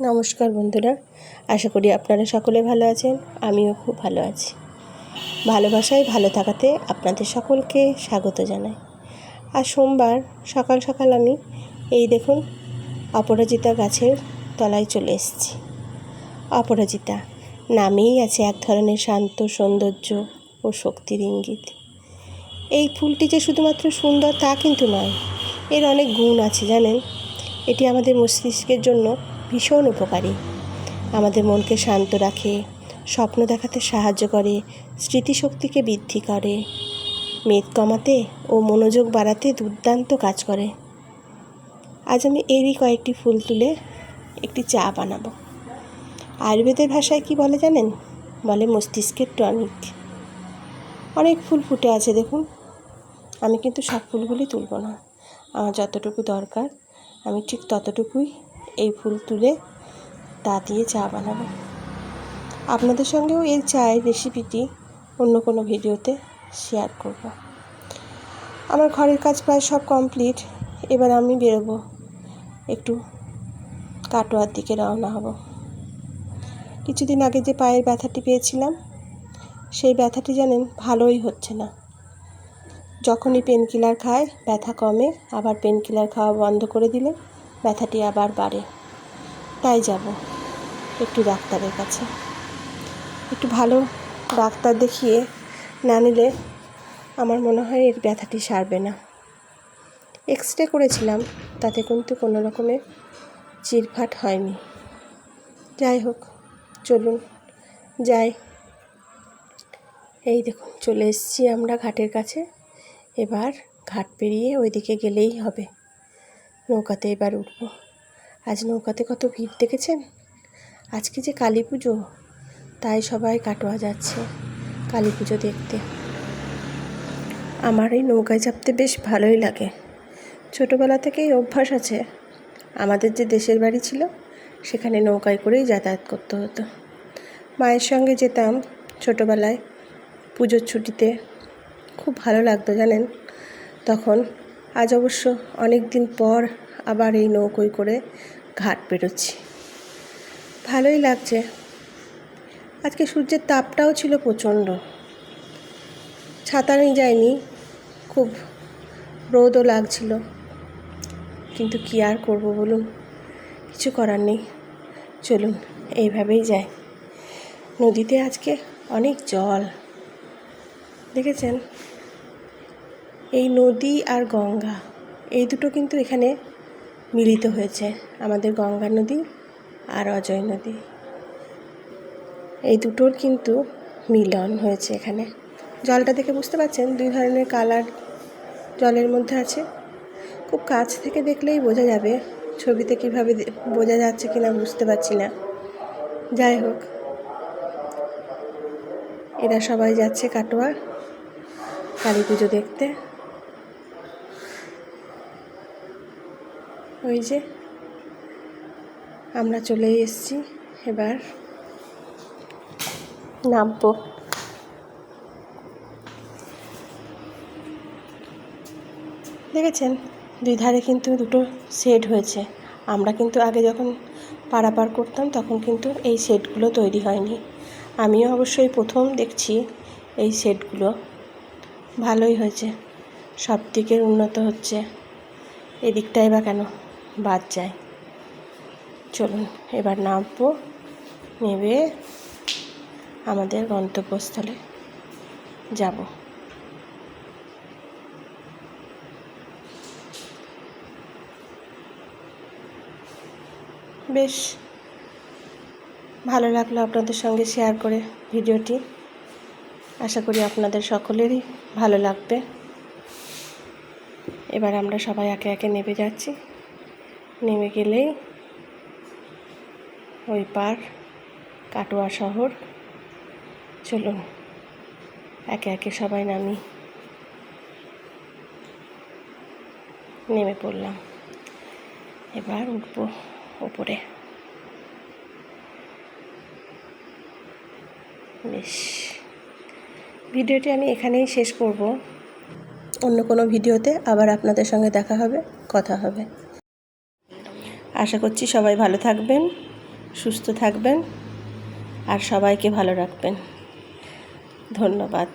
নমস্কার বন্ধুরা, আশা করি আপনারা সকলে ভালো আছেন, আমিও খুব ভালো আছি। ভালোবাসায় ভালো থাকাতে আপনাদের সকলকে স্বাগত জানাই। আর সোমবার, সকাল সকাল আমি এই দেখুন অপরাজিতা গাছের তলায় চলে এসেছি। অপরাজিতা নামেই আছে এক ধরনের শান্ত সৌন্দর্য ও শক্তির ইঙ্গিত। এই ফুলটি যে শুধুমাত্র সুন্দর তা কিন্তু নয়, এর অনেক গুণ আছে জানেন। এটি আমাদের মস্তিষ্কের জন্য ভীষণ উপকারী। আমাদের মনকে শান্ত রাখে, স্বপ্ন দেখাতে সাহায্য করে, স্মৃতিশক্তিকে বৃদ্ধি করে। মেদ কমাতে ও মনোযোগ বাড়াতে দুর্দান্ত কাজ করে। আজ আমি এরই কয়েকটি ফুল তুলে একটি চা বানাবো। আয়ুর্বেদের ভাষায় কি বলে জানেন? বলে মস্তিষ্কের টনিক। অনেক ফুল ফুটে আছে দেখুন। আমি কিন্তু সব ফুলগুলি তুলব না। আমার যতটুকু দরকার, আমি ঠিক ততটুকুই এই ফুল তুলে তা দিয়ে চা বানাবো। আপনাদের সঙ্গেও এই চায়ের রেসিপিটি অন্য কোনো ভিডিওতে শেয়ার করব। আমার ঘরের কাজ প্রায় সব কমপ্লিট এবার আমি বেরোবো। একটু কাটোয়ার দিকে রওনা হব। কিছুদিন আগে যে পায়ের ব্যথাটি পেয়েছিলাম, সেই ব্যথাটি জানেন ভালোই হচ্ছে না। যখনই পেন কিলার খায়, ব্যথা কমে, আবার পেন কিলার খাওয়া বন্ধ করে দিলে ব্যথাটি আবার বাড়ে। তাই যাব একটু ডাক্তারের কাছে। একটু ভালো ডাক্তার দেখিয়ে না নিলে আমার মনে হয় এর ব্যথাটি সারবে না। এক্স রে করেছিলাম, তাতে কিন্তু কোনো রকমের চিরফাট হয়নি। যাই হোক, চলুন, যাই। এই দেখুন, চলে এসেছি আমরা ঘাটের কাছে। এবার ঘাট পেরিয়ে ওইদিকে গেলেই হবে। নৌকাতে এবার উঠবো। আজ নৌকাতে কত ভিড় দেখেছেন? আজকে যে কালী পুজো, তাই সবাই কাটোয়া যাচ্ছে কালী পুজো দেখতে। আমার এই নৌকায় চাপতে বেশ ভালোই লাগে। ছোটোবেলা থেকেই অভ্যাস আছে। আমাদের যে দেশের বাড়ি ছিল, সেখানে নৌকায় করেই যাতায়াত করতে হতো। মায়ের সঙ্গে যেতাম ছোটোবেলায় পুজোর ছুটিতে। খুব ভালো লাগতো জানেন? তখন আজ অবশ্য অনেক দিন পর আবার এই নৌকোয় করে ঘাট বেরোচ্ছি ভালোই লাগছে। আজকে সূর্যের তাপটাও ছিল প্রচণ্ড। ছাতা নিয়ে যায়নি, খুব রোদও লাগছিল। কিন্তু কী আর করব বলুন? কিছু করার নেই। চলুন, এইভাবেই যাই। নদীতে আজকে অনেক জল। দেখেছেন? এই নদী আর গঙ্গা, এই দুটো কিন্তু এখানে মিলিত হয়েছে। আমাদের গঙ্গা নদী আর অজয় নদী। এই দুটোর কিন্তু মিলন হয়েছে এখানে। জলটা দেখে বুঝতে পারছেন, দুই ধরনের কালার জলের মধ্যে আছে। খুব কাছ থেকে দেখলেই বোঝা যাবে, ছবিতে কীভাবে বোঝা যাচ্ছে কিনা বুঝতে পারছি না। যাই হোক, এরা সবাই যাচ্ছে কাটোয়া, কালী পুজো দেখতে। ওই যে, আমরা চলে এসেছি, এবার নামবো। দেখেছেন? দুই ধারে কিন্তু দুটো শেড হয়েছে। আমরা কিন্তু আগে যখন পারাপার করতাম, তখন কিন্তু এই শেডগুলো তৈরি হয়নি। আমিও অবশ্যই প্রথম দেখছি এই শেডগুলো ভালোই হয়েছে। সব দিকের উন্নত হচ্ছে। এদিকটাই বা কেন? বাদ যায়। চলুন, এবার নামবো, নেবে আমাদের গন্তব্যস্থলে। যাব। বেশ, ভালো লাগল আপনাদের সঙ্গে শেয়ার করে ভিডিওটি। আশা করি আপনাদের সকলেরই ভালো লাগবে। এবার আমরা সবাই একে একে নেমে যাচ্ছি। নেমে গেলেই ওই পার কাটোয়া শহর। চলুন, একে একে সবাই নামি। নেমে পড়লাম। এবার উঠবো উপরে। বেশ। ভিডিওটি আমি এখানেই শেষ করব। অন্য কোনো ভিডিওতে আবার আপনাদের সঙ্গে দেখা হবে, কথা হবে। আশা করছি সবাই ভালো থাকবেন সুস্থ থাকবেন আর সবাইকে ভালো রাখবেন। ধন্যবাদ।